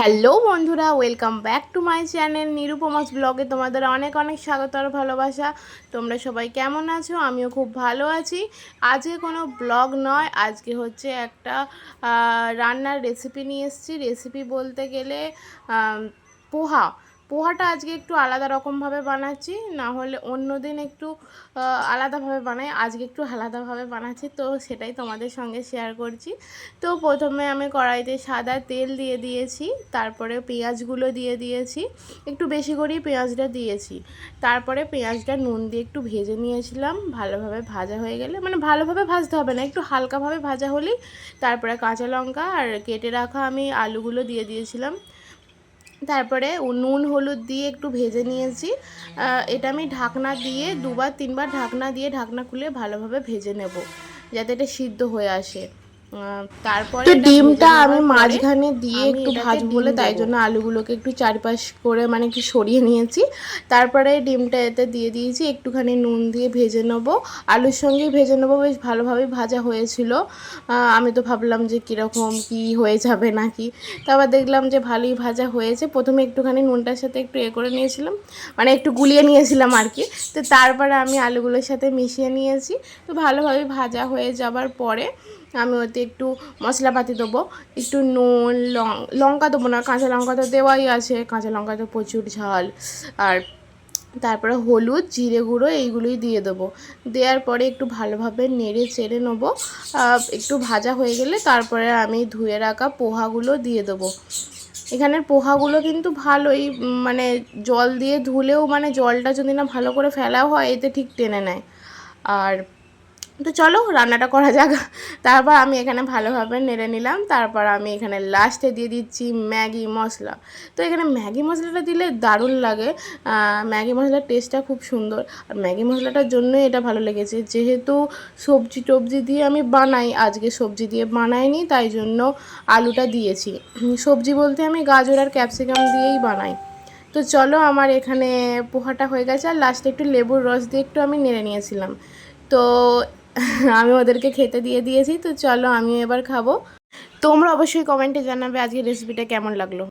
Hello বন্ধুরা welcome back to my channel Nirupama's ব্লগে তোমাদের অনেক অনেক স্বাগত আর ভালোবাসা। তোমরা সবাই কেমন আছো? আমিও খুব ভালো আছি। আজকে কোনো ব্লগ নয়, আজকে হচ্ছে একটা রান্নার রেসিপি নিয়ে এসেছি। রেসিপি বলতে গেলে পোহা। পোহাটা আজকে একটু আলাদা রকমভাবে বানাচ্ছি, না হলে অন্য দিন একটু আলাদাভাবে বানাই, আজকে একটু আলাদাভাবে বানাচ্ছি, তো সেটাই তোমাদের সঙ্গে শেয়ার করছি। তো প্রথমে আমি কড়াইতে সাদা তেল দিয়ে দিয়েছি, তারপরে পেঁয়াজগুলো দিয়ে দিয়েছি, একটু বেশি করেই পেঁয়াজটা দিয়েছি। তারপরে পেঁয়াজটা নুন দিয়ে একটু ভেজে নিয়েছিলাম, ভালোভাবে ভাজা হয়ে গেলে মানে ভালোভাবে ভাজতে হবে না, একটু হালকাভাবে ভাজা হলেই, তারপরে কাঁচা লঙ্কা আর কেটে রাখা আমি আলুগুলো দিয়ে দিয়েছিলাম। তারপরে নুন, হলুদ দিয়ে একটু ভেজে নিয়েছি। এটা আমি ঢাকনা দিয়ে দুবার, তিনবার ঢাকনা দিয়ে ঢাকনা খুলে ভালোভাবে ভেজে নেব, যাতে এটা সিদ্ধ হয়ে আসে। তারপরে তো ডিমটা আমি মাঝখানে দিয়ে একটু ভাজ বলে তাই জন্য আলুগুলোকে একটু চারপাশ করে মানে একটু সরিয়ে নিয়েছি। তারপরে ডিমটা এতে দিয়ে দিয়েছি একটুখানি নুন দিয়ে ভেজে নেব। আলুর সঙ্গেই ভেজে নেব বেশ ভালোভাবে ভাজা হয়েছিল। আমি তো ভাবলাম যে কীরকম কী হয়ে যাবে নাকি। তারপর দেখলাম যে ভালোই ভাজা হয়েছে। প্রথমে একটুখানি নুনটার সাথে একটু এ করে নিয়েছিলাম মানে একটু গুলিয়ে নিয়েছিলাম আর কি। তো তারপরে আমি আলুগুলোর সাথে মিশিয়ে নিয়েছি। তো ভালোভাবে ভাজা হয়ে যাবার পরে আমি ওতে একটু মশলাপাতি দেবো, একটু নুন লঙ্কা দেবো না, কাঁচা লঙ্কা তো দেওয়াই আছে, কাঁচা লঙ্কা তো প্রচুর ঝাল। আর তারপরে হলুদ, জিরে গুঁড়ো এইগুলোই দিয়ে দেবো। দেওয়ার পরে একটু ভালোভাবে নেড়ে চেড়ে নেব। একটু ভাজা হয়ে গেলে তারপরে আমি ধুয়ে রাখা পোহাগুলো দিয়ে দেবো। এখানের পোহাগুলো কিন্তু ভালোই মানে জল দিয়ে ধুলেও মানে জলটা যদি না ভালো করে ফেলাও হয়, এতে ঠিক টেনে নেয়। আর তো চলো রান্নাটা করা যাক। তারপর আমি এখানে ভালোভাবে নেড়ে নিলাম। তারপর আমি এখানে লাস্টে দিয়ে দিচ্ছি ম্যাগি মশলা। তো এখানে ম্যাগি মশলাটা দিলে দারুণ লাগে। ম্যাগি মশলার টেস্টটা খুব সুন্দর। আর ম্যাগি মশলাটার জন্যই এটা ভালো লেগেছে। যেহেতু সবজি টবজি দিয়ে আমি বানাই, আজকে সবজি দিয়ে বানাইনি, তাই জন্য আলুটা দিয়েছি। সবজি বলতে আমি গাজর আর ক্যাপসিকাম দিয়েই বানাই। তো চলো আমার এখানে পোহাটা হয়ে গেছে। আর লাস্টে একটু লেবুর রস দিয়ে একটু আমি নেড়ে নিয়েছিলাম। তো আমি ওদেরকে খেতে দিয়ে দিয়েছি, তো চলো আমি এবার খাব। তোমরা অবশ্যই কমেন্টে জানাবে আজকে রেসিপিটা কেমন লাগল।